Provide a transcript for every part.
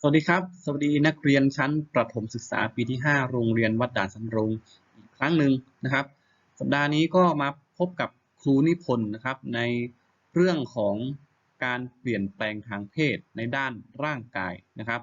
สวัสดีครับ สวัสดีนักเรียนชั้นประถมศึกษาปีที่ 5 โรงเรียนวัดด่านสำโรงอีกครั้งหนึ่งนะครับ สัปดาห์นี้ก็มาพบกับครูนิพนธ์นะครับ ในเรื่องของการเปลี่ยนแปลงทางเพศในด้านร่างกายนะครับ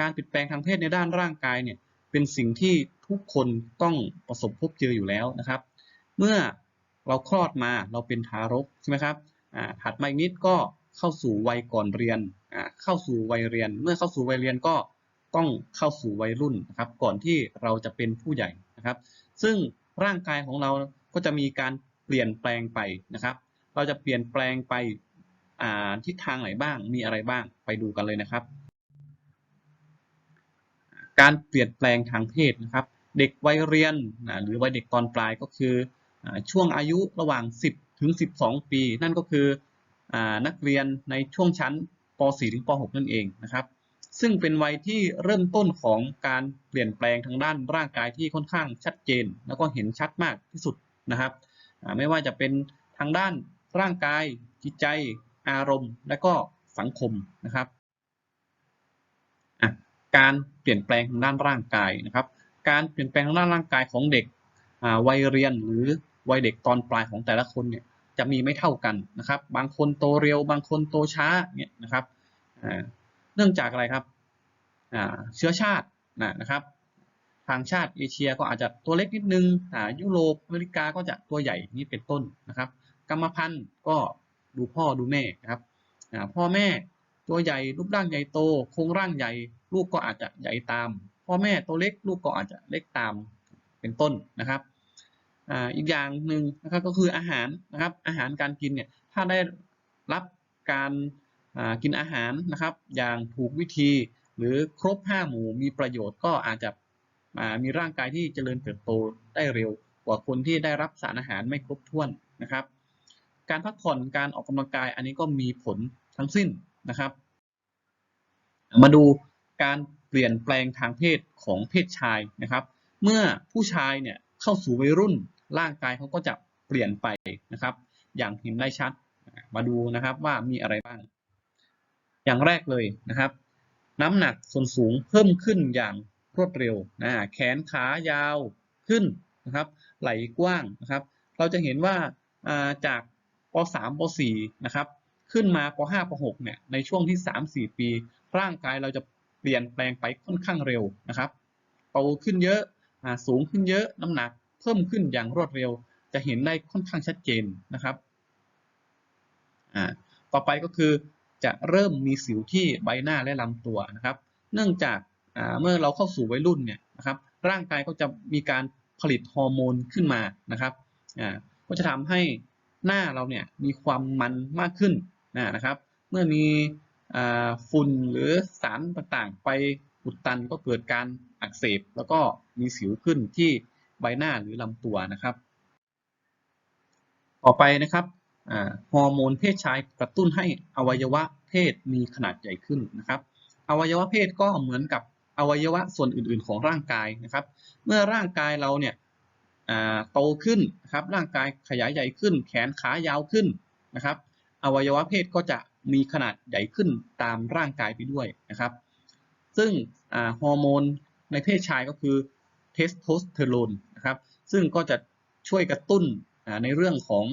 การเปลี่ยนแปลงทางเพศในด้านร่างกายเนี่ยเป็นสิ่งที่ทุกคนต้องประสบพบเจออยู่แล้วนะครับ เมื่อเราคลอดมาเราเป็นทารกใช่ไหมครับถัดมาอีกนิดก็ เข้าสู่วัยก่อนเรียนอ่าเข้าสู่วัยเรียน เมื่อเข้าสู่วัยเรียนก็ต้องเข้าสู่วัยรุ่นนะครับ ก่อนที่เราจะเป็นผู้ใหญ่นะครับ ซึ่งร่างกายของเราก็จะมีการเปลี่ยนแปลงไปนะครับ เราจะเปลี่ยนแปลงไปอ่าทิศทางไหนบ้าง มีอะไรบ้าง ไปดูกันเลยนะครับ การเปลี่ยนแปลงทางเพศนะครับ เด็กวัยเรียนนะหรือวัยเด็กตอนปลายก็คืออช่วงอายุระหว่าง 10 ถึง 12 ปี นั่นก็คือ นักเรียนในช่วงชั้นป .4 ถึงป .6 นั่นเองนะครับ ซึ่งเป็นวัยที่เริ่มต้นของการเปลี่ยนแปลงทางด้านร่างกายที่ค่อนข้างชัดเจน แล้วก็เห็นชัดมากที่สุดนะครับไม่ว่าจะเป็นทางด้านร่างกาย จิตใจ อารมณ์ และก็สังคมนะครับการเปลี่ยนแปลงทางด้านร่างกายนะครับ การเปลี่ยนแปลงทางด้านร่างกายของเด็กวัยเรียนหรือวัยเด็กตอนปลายของแต่ละคนเนี่ย จะมีไม่เท่ากันนะครับ บางคนโตเร็ว บางคนโตช้าเนี่ยนะครับเนื่องจากอะไรครับเชื้อชาตินะครับ ทางชาติเอเชียก็อาจจะตัวเล็กนิดนึงยุโรปอเมริกาก็จะตัวใหญ่นี่เป็นต้นนะครับ กรรมพันธุ์ก็ดูพ่อดูแม่นะครับพ่อแม่ตัวใหญ่รูปร่างใหญ่โตโครงร่างใหญ่ลูกก็อาจจะใหญ่ตาม พ่อแม่ตัวเล็กลูกก็อาจจะเล็กตามเป็นต้นนะครับ อีกอย่างหนึ่งนะครับก็คืออาหารนะครับอาหารการกินเนี่ยถ้าได้รับการกินอาหารนะครับ อย่างถูกวิธีหรือครบห้าหมู่มีประโยชน์ก็อาจจะมีร่างกายที่เจริญเติบโตได้เร็ว กว่าคนที่ได้รับสารอาหารไม่ครบถ้วนนะครับ การพักผ่อนการออกกำลังกายอันนี้ก็มีผลทั้งสิ้นนะครับ มาดูการเปลี่ยนแปลงทางเพศของเพศชายนะครับ เมื่อผู้ชายเนี่ยเข้าสู่วัยรุ่น ร่างกายเขาก็จะเปลี่ยนไปนะครับ อย่างเห็นได้ชัดมาดูนะครับว่ามีอะไรบ้าง อย่างแรกเลยนะครับ น้ำหนักส่วนสูงเพิ่มขึ้นอย่างรวดเร็วนะแขนขายาวขึ้นนะครับ ไหล่กว้างนะครับ เราจะเห็นว่าจากป .3 ป .4 นะครับ ขึ้นมาป .5 ป .6 เนี่ยในช่วงที่ 3-4 ปี ร่างกายเราจะเปลี่ยนแปลงไปค่อนข้างเร็วนะครับโตขึ้นเยอะอ่าสูงขึ้นเยอะ น้ำหนัก เพิ่มขึ้นอย่างรวดเร็ว จะเห็นได้ค่อนข้างชัดเจนนะครับอ่าต่อไปก็คือจะเริ่มมีสิวที่ใบหน้าและลำตัวนะครับ เนื่องจากเมื่อเราเข้าสู่วัยรุ่นเนี่ยนะครับ ร่างกายก็จะมีการผลิตฮอร์โมนขึ้นมานะครับก็จะทำให้หน้าเราเนี่ยมีความมันมากขึ้นนะครับ เมื่อมีฝุ่นหรือสารต่างๆ ไปอุดตันก็เกิดการอักเสบ แล้วก็มีสิวขึ้นที่ ใบหน้าหรือลำตัวนะครับ ต่อไปนะครับฮอร์โมนเพศชายกระตุ้นให้อวัยวะเพศมีขนาดใหญ่ขึ้นนะครับ อวัยวะเพศก็เหมือนกับอวัยวะส่วนอื่นๆ ของร่างกายนะครับ เมื่อร่างกายเราเนี่ยโตขึ้นนะครับร่างกายขยายใหญ่ขึ้น แขนขายาวขึ้นนะครับ อวัยวะเพศก็จะมีขนาดใหญ่ขึ้นตามร่างกายไปด้วยนะครับ ซึ่งฮอร์โมนในเพศชายก็คือเทสโทสเตอโรน ซึ่งก็จะช่วยกระตุ้นในเรื่องของ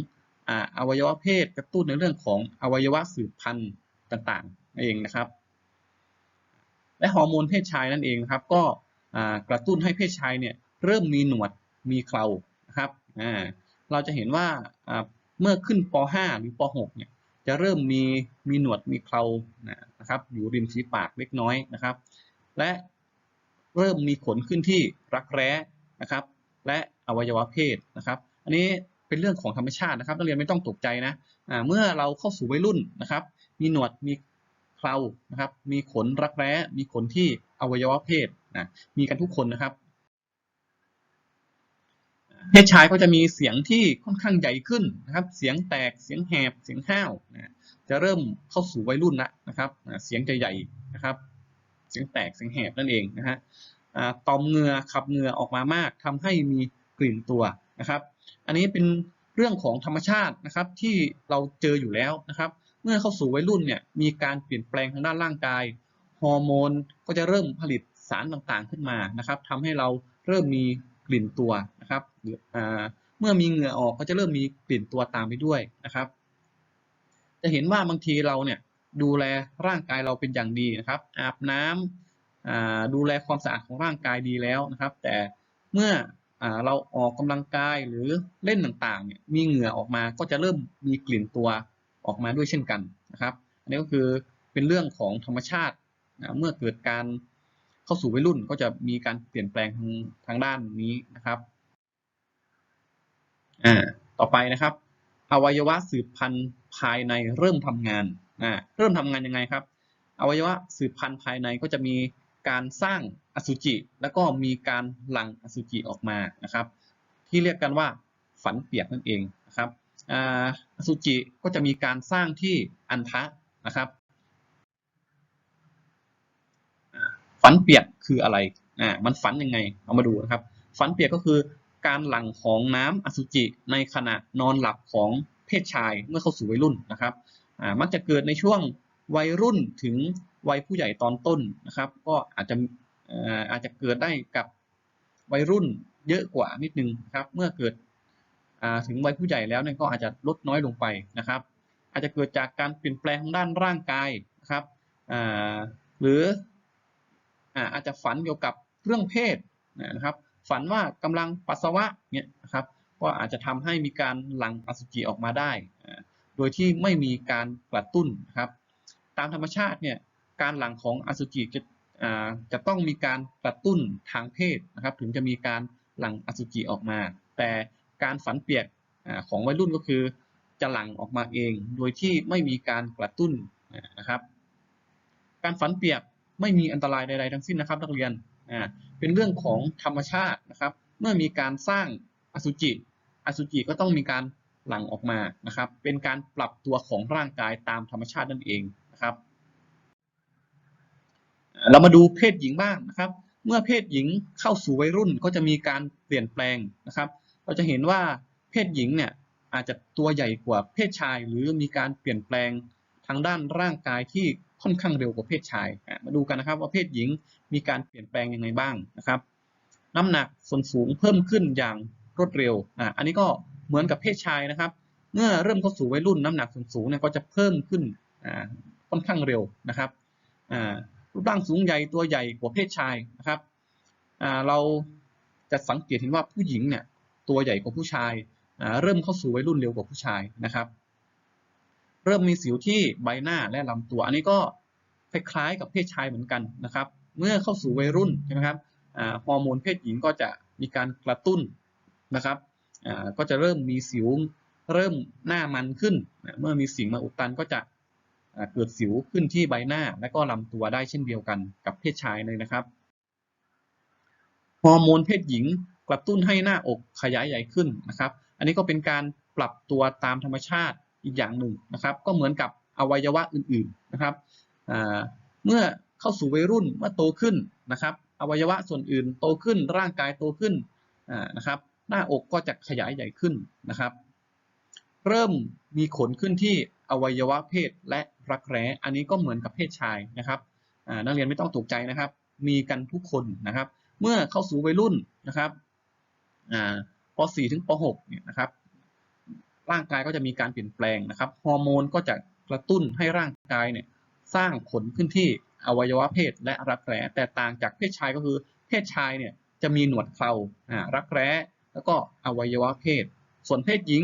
อวัยวะเพศ กระตุ้นในเรื่องของอวัยวะสืบพันธุ์ต่างๆนั่นเองนะครับ และฮอร์โมนเพศชายนั่นเองครับ ก็กระตุ้นให้เพศชายเนี่ยเริ่มมีหนวดมีเครานะครับเราจะเห็นว่าอ่าเมื่อขึ้นป .5 หรือป .6 เนี่ยจะเริ่มมีมีหนวดมีเครานะครับอยู่ริมฝีปากเล็กน้อยนะครับ และเริ่มมีขนขึ้นที่รักแร้นะครับ และอวัยวะเพศนะครับ อันนี้เป็นเรื่องของธรรมชาตินะครับ นักเรียนไม่ต้องตกใจนะอ่าเมื่อเราเข้าสู่วัยรุ่นนะครับ มีหนวดมีเครานะครับ มีขนรักแร้ มีขนที่อวัยวะเพศนะมีกันทุกคนนะครับเพศชายก็จะมีเสียงที่ค่อนข้างใหญ่ขึ้นนะครับ เสียงแตก เสียงแหบ เสียงห้าวนะจะเริ่มเข้าสู่วัยรุ่นล้วนะครับ เสียงจะใหญ่นะครับ เสียงแตก เสียงแหบนั่นเองนะฮะ ต่อมเหงื่อขับเหงื่อออกมามากทำให้มีกลิ่นตัวนะครับ อันนี้เป็นเรื่องของธรรมชาตินะครับที่เราเจออยู่แล้วนะครับ เมื่อเข้าสู่วัยรุ่นเนี่ยมีการเปลี่ยนแปลงทางด้านร่างกายฮอร์โมนก็จะเริ่มผลิตสารต่างๆขึ้นมานะครับทำให้เราเริ่มมีกลิ่นตัวนะครับเมื่อมีเหงื่อออกก็จะเริ่มมีกลิ่นตัวตามไปด้วยนะครับ จะเห็นว่าบางทีเราเนี่ยดูแลร่างกายเราเป็นอย่างดีนะครับ อาบน้ำอ่า ดูแลความสะอาดของร่างกายดีแล้วนะครับ แต่เมื่ออเราออกกำลังกายหรือเล่นต่างๆเนี่ยมีเหงื่อออกมาก็จะเริ่มมีกลิ่นตัวออกมาด้วยเช่นกันนะครับ อันนี้ก็คือเป็นเรื่องของธรรมชาตินะเมื่อเกิดการเข้าสู่วัยรุ่นก็จะมีการเปลี่ยนแปลงทางทางด้านนี้นะครับอ่าต่อไปนะครับ อวัยวะสืบพันธุ์ภายในเริ่มทำงานอ่าเริ่มทำงานยังไงครับ อวัยวะสืบพันธุ์ภายในก็จะมี การสร้างอสุจิ แล้วก็มีการหลั่งอสุจิออกมานะครับ ที่เรียกกันว่าฝันเปียกนั่นเองนะครับออสุจิก็จะมีการสร้างที่อันทะนะครับฝันเปียกคืออะไรอ่ามันฝันยังไงเอามาดูนะครับ ฝันเปียกก็คือการหลั่งของน้ำอสุจิในขณะนอนหลับของเพศชายเมื่อเข้าสู่วัยรุ่นนะครับอ่ามักจะเกิดในช่วงวัยรุ่นถึง วัยผู้ใหญ่ตอนต้นนะครับ ก็อาจจะอาจจะเกิดได้กับวัยรุ่นเยอะกว่านิดนึงครับ เมื่อเกิดถึงวัยผู้ใหญ่แล้วเนี่ยก็อาจจะลดน้อยลงไปนะครับ อาจจะเกิดจากการเปลี่ยนแปลงทางด้านร่างกายนะครับหรืออาจจะฝันเกี่ยวกับเรื่องเพศนะครับ ฝันว่ากำลังปัสสาวะเนี่ยนะครับ ก็อาจจะทำให้มีการหลั่งอสุจิออกมาได้ โดยที่ไม่มีการกระตุ้นนะครับ ตามธรรมชาติเนี่ย การหลั่งของอสุจิจะจะต้องมีการกระตุ้นทางเพศนะครับ ถึงจะมีการหลั่งอสุจิออกมา แต่การฝันเปียกอของวัยรุ่นก็คือ จะหลั่งออกมาเอง โดยที่ไม่มีการกระตุ้นนะครับ การฝันเปียกไม่มีอันตรายใดๆทั้งสิ้นนะครับ นักเรียนเป็นเรื่องของธรรมชาตินะครับ เมื่อมีการสร้างอสุจิ อสุจิก็ต้องมีการหลั่งออกมานะครับ เป็นการปรับตัวของร่างกายตามธรรมชาตินั่นเองนะครับ เรามาดูเพศหญิงบ้างนะครับ เมื่อเพศหญิงเข้าสู่วัยรุ่นก็จะมีการเปลี่ยนแปลงนะครับ เราจะเห็นว่าเพศหญิงเนี่ยอาจจะตัวใหญ่กว่าเพศชาย หรือมีการเปลี่ยนแปลงทางด้านร่างกายที่ค่อนข้างเร็วกว่าเพศชาย มาดูกันนะครับว่าเพศหญิงมีการเปลี่ยนแปลงยังไงบ้างนะครับ น้ำหนักส่วนสูงเพิ่มขึ้นอย่างรวดเร็วอะอันนี้ก็เหมือนกับเพศชายนะครับ เมื่อเริ่มเข้าสู่วัยรุ่นน้ำหนักส่วนสูงเนี่ยก็จะเพิ่มขึ้นอ่าค่อนข้างเร็วนะครับอ่า รูปร่างสูงใหญ่ตัวใหญ่กว่าเพศชายนะครับเราจะสังเกตเห็นว่าผู้หญิงเนี่ยตัวใหญ่กว่าผู้ชาย เริ่มเข้าสู่วัยรุ่นเร็วกว่าผู้ชายนะครับ เริ่มมีสิวที่ใบหน้าและลำตัว อันนี้ก็คล้ายๆกับเพศชายเหมือนกันนะครับ เมื่อเข้าสู่วัยรุ่นใช่ไหมครับฮอร์โมนเพศหญิงก็จะมีการกระตุ้นนะครับก็จะเริ่มมีสิวเริ่มหน้ามันขึ้น เมื่อมีสิ่งมาอุดตันก็จะ เกิดสิวขึ้นที่ใบหน้าและก็ลำตัวได้เช่นเดียวกันกับเพศชายเลยนะครับ ฮอร์โมนเพศหญิงกระตุ้นให้หน้าอกขยายใหญ่ขึ้นนะครับ อันนี้ก็เป็นการปรับตัวตามธรรมชาติอีกอย่างหนึ่งนะครับ ก็เหมือนกับอวัยวะอื่นๆนะครับ เมื่อเข้าสู่วัยรุ่นเมื่อโตขึ้นนะครับ อวัยวะส่วนอื่นโตขึ้นร่างกายโตขึ้นนะครับ หน้าอกก็จะขยายใหญ่ขึ้นนะครับ เริ่มมีขนขึ้นที่อวัยวะเพศและ รักแร้ อันนี้ก็เหมือนกับเพศชายนะครับนักเรียนไม่ต้องตกใจนะครับ มีกันทุกคนนะครับ เมื่อเข้าสู่วัยรุ่นนะครับอ่าป .4 ถึงป .6 เนี่ยนะครับร่างกายก็จะมีการเปลี่ยนแปลงนะครับฮอร์โมนก็จะกระตุ้นให้ร่างกายเนี่ยสร้างขนขึ้นที่อวัยวะเพศและรักแร้แต่ต่างจากเพศชายก็คือเพศชายเนี่ยจะมีหนวดเคราอ่ารักแร้แล้วก็อวัยวะเพศ ส่วนเพศหญิง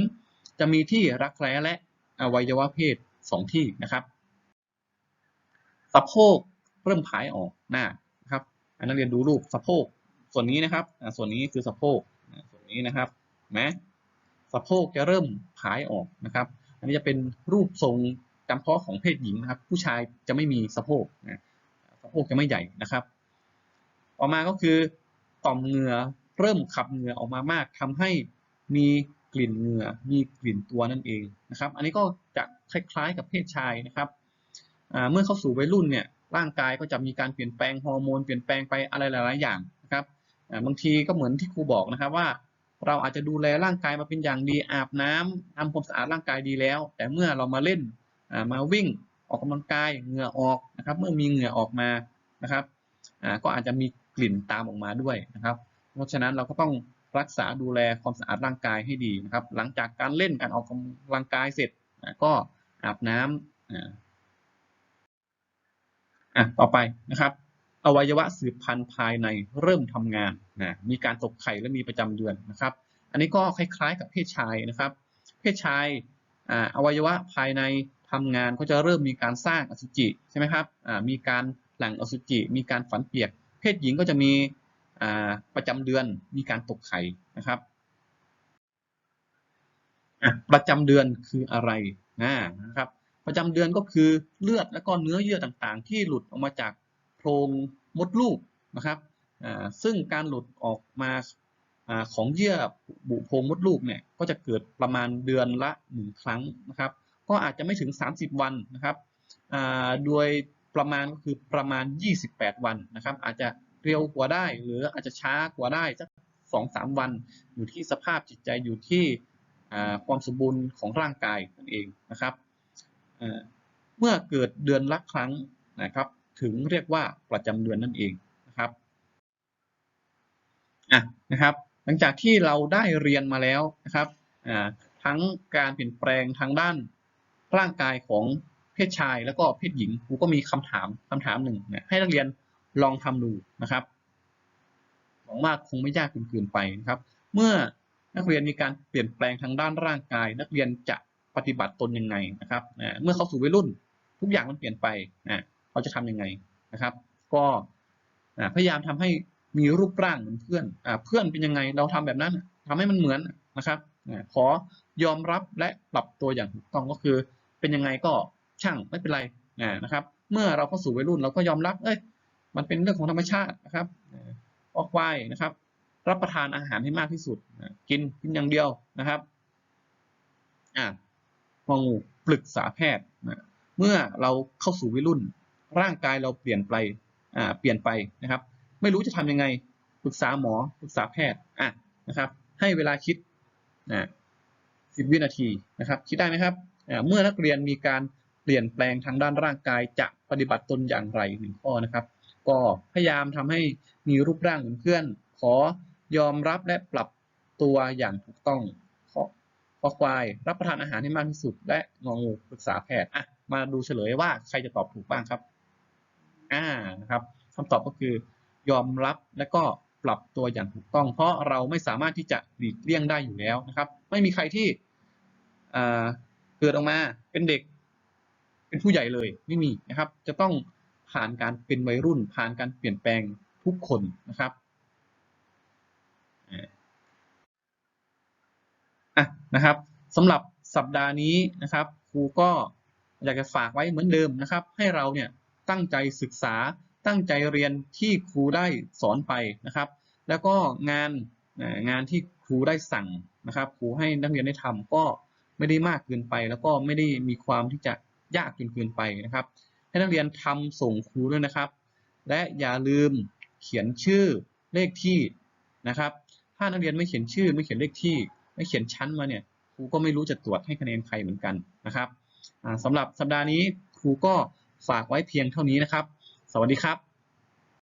จะมีที่รักแร้และอวัยวะเพศสองที่นะครับ สะโพกเริ่มผายออกหน้านะครับอันนักเรียนดูรูปสะโพกส่วนนี้นะครับส่วนนี้คือสะโพกส่วนนี้นะครับนไหมสะโพกจะเริ่มผายออกนะครับ อันนี้จะเป็นรูปทรงจำเพาะของเพศหญิงนะครับ ผู้ชายจะไม่มีสะโพกนะสะโพกจะไม่ใหญ่นะครับต่อมาก็คือต่อมเหงื่อเริ่มขับเหงื่อออกมามากทำให้มีกลิ่นเหงื่อมีกลิ่นตัวนั่นเองนะครับ อันนี้ก็จะคล้ายๆกับเพศชายนะครับ เมื่อเข้าสู่วัยรุ่นเนี่ยร่างกายก็จะมีการเปลี่ยนแปลงฮอร์โมนเปลี่ยนแปลงไปอะไรหลาย ๆ อย่างนะครับบางทีก็เหมือนที่ครูบอกนะครับว่า เราอาจจะดูแลร่างกายมาเป็นอย่างดีอาบน้ำทำความสะอาดร่างกายดีแล้ว แต่เมื่อเรามาเล่นมาวิ่งออกกำลังกายเหงื่อออกนะครับเมื่อมีเหงื่อออกมานะครับก็อาจจะมีกลิ่นตามออกมาด้วยนะครับ เพราะฉะนั้นเราก็ต้องรักษาดูแลความสะอาดร่างกายให้ดีนะครับ หลังจากการเล่นการออกกำลังกายเสร็จก็อาบน้ำอ่า อะต่อไปนะครับ อวัยวะสืบพันธุ์ภายในเริ่มทำงานนะมีการตกไข่และมีประจำเดือนนะครับ อันนี้ก็คล้ายๆกับเพศชายนะครับ เพศชายอ่าอวัยวะภายในทำงานก็จะเริ่มมีการสร้างอสุจิใช่ไหมครับอ่ามีการหลั่งอสุจิ มีการฝันเปียก เพศหญิงก็จะมีอ่าประจำเดือนมีการตกไข่นะครับประจำเดือนคืออะไรนะครับ ประจำเดือนก็คือเลือดและก็เนื้อเยื่อต่างๆ ที่หลุดออกมาจากโพรงมดลูกนะครับซึ่งการหลุดออกมาอของเยื่อบุโพรงมดลูกเนี่ยก็จะเกิดประมาณเดือนละหนึ่งครั้งนะครับ ก็อาจจะไม่ถึง 30 วันนะครับโดยประมาณก็คือประมาณ 28 วันนะครับ อาจจะเร็วกว่าได้หรืออาจจะช้ากว่าได้สักสองสามวัน อยู่ที่สภาพจิตใจอยู่ที่ความสมบูรณ์ของร่างกายนั่นเองนะครับ เมื่อเกิดเดือนละครั้งนะครับถึงเรียกว่าประจำเดือนนั่นเองนะครับอะนะครับ หลังจากที่เราได้เรียนมาแล้วนะครับทั้งการเปลี่ยนแปลงทางด้านร่างกายของเพศชายแล้วก็เพศหญิงครูก็มีคำถามคำถามหนึ่งนี่ยให้นักเรียนลองทำดูนะครับหวังว่าคงไม่ยากจนเกินไปนะครับ เมื่อนักเรียนมีการเปลี่ยนแปลงทางด้านร่างกาย นักเรียนจะ ปฏิบัติตนยังไงนะครับเมื่อเขาสู่วัยรุ่น ทุกอย่างมันเปลี่ยนไปอ่าเราจะทำยังไงนะครับ ก็พยายามทำให้มีรูปร่างเหมือนเพื่อนอเพื่อนเป็นยังไงเราทำแบบนั้นทำให้มันเหมือนนะครับขอยอมรับและปรับตัวอย่างถูกต้องก็คือ เป็นยังไงก็ช่างไม่เป็นไรนะครับ เมื่อเราเข้าสู่วัยรุ่นเราก็ยอมรับเอ้ยมันเป็นเรื่องของธรรมชาตินะครับอ่าอกไวนะครับ รับประทานอาหารให้มากที่สุด กินกินอย่างเดียวนะครับ อ่า งองูปรึกษาแพทย์นะเมื่อเราเข้าสู่วัยรุ่น ร่างกายเราเปลี่ยนไปอ่าเปลี่ยนไปนะครับ ไม่รู้จะทำยังไงปรึกษาหมอปรึกษาแพทย์อะนะครับ ให้เวลาคิดนะสิบวินาทีนะครับ คิดได้ไหมครับเมื่อนักเรียนมีการเปลี่ยนแปลงทางด้านร่างกายจะปฏิบัติตนอย่างไรหนึ่งข้อนะครับ ก็พยายามทำให้มีรูปร่างเหมือนเพื่อน ขอยอมรับและปรับตัวอย่างถูกต้อง อขอควาย รับประทานอาหารให้มากที่สุด และงองูปรึกษาแพทย์อะมาดูเฉลยว่าใครจะตอบถูกบ้างครับ อ่านะครับคำตอบก็คือยอมรับและก็ปรับตัวอย่างถูกต้อง เพราะเราไม่สามารถที่จะหลีกเลี่ยงได้อยู่แล้วนะครับ ไม่มีใครที่อ่าเกิดออกมาเป็นเด็ก เป็นผู้ใหญ่เลยไม่มีนะครับ จะต้องผ่านการเป็นวัยรุ่น ผ่านการเปลี่ยนแปลงทุกคนนะครับอ่า อะนะครับสำหรับสัปดาห์นี้นะครับครูก็อยากจะฝากไว้เหมือนเดิมนะครับ ให้เราเนี่ยตั้งใจศึกษาตั้งใจเรียนที่ครูได้สอนไปนะครับ แล้วก็งานงานที่ครูได้สั่งนะครับครูให้นักเรียนได้ทำก็ไม่ได้มากเกินไป แล้วก็ไม่ได้มีความที่จะยากจนเกินไปนะครับ ให้นักเรียนทำส่งครูด้วยนะครับ และอย่าลืมเขียนชื่อเลขที่นะครับ ถ้านักเรียนไม่เขียนชื่อไม่เขียนเลขที่ ไม่เขียนชั้นมาเนี่ยครูก็ไม่รู้จะตรวจให้คะแนนใครเหมือนกันนะครับสำหรับสัปดาห์นี้ครูก็ฝากไว้เพียงเท่านี้นะครับ สวัสดีครับ